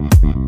Mm-hmm.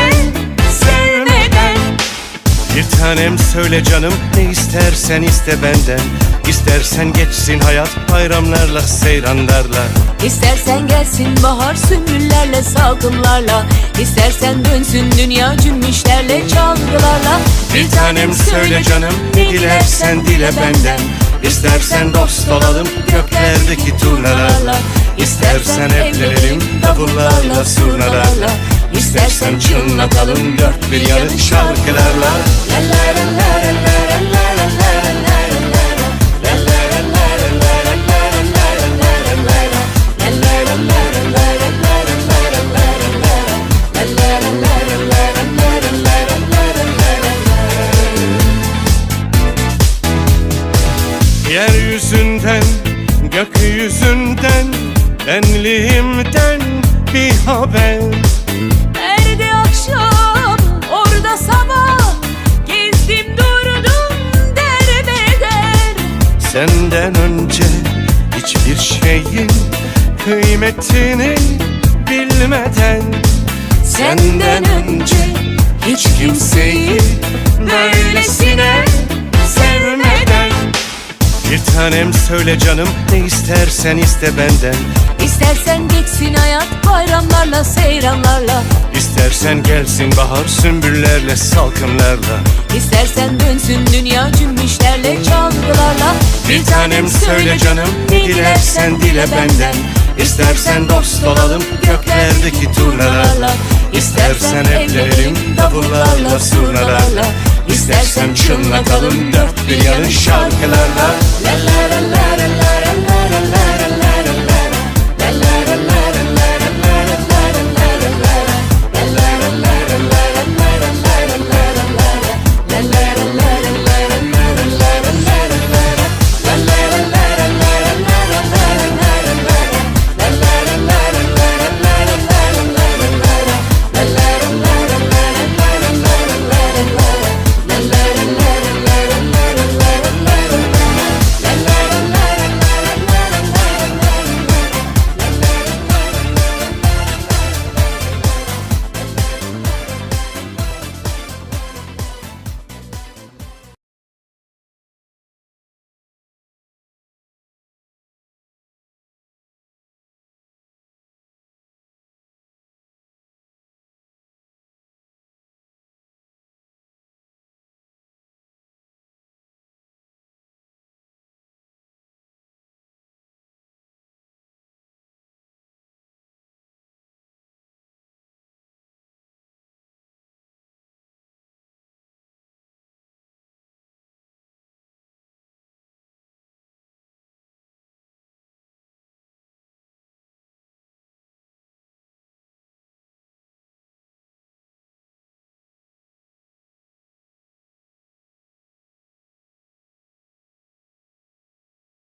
tanem söyle canım ne istersen iste benden. İstersen geçsin hayat bayramlarla seyranlarla İstersen gelsin bahar sümbüllerle salkımlarla İstersen dönsün dünya cümbüşlerle çalgılarla. Bir tanem söyle canım ne dilersen dile benden. İstersen dost olalım göklerdeki turnalarla. İstersen evlenelim davullarla surnalarla İstersen çınlatalım dört bir yanı şarkılarla. Yeryüzünden, gökyüzünden, benliğimden bir haber Senden önce hiçbir şeyin kıymetini bilmeden Senden önce hiç kimseyi böylesine sevmeden. Bir tanem söyle canım ne istersen iste benden. İstersen geçsin hayat bayramlarla seyranlarla. İstersen gelsin bahar sümbüllerle salkımlarla. İstersen dönsün dünya cümbüşlerle Bir tanem söyle canım ne dilersen dile benden. İstersen dost olalım göklerdeki turnalarla. İstersen evlenelim davullarla surnalarla. İstersen çınlatalım dört bir yanı şarkılarla. La la la la la la la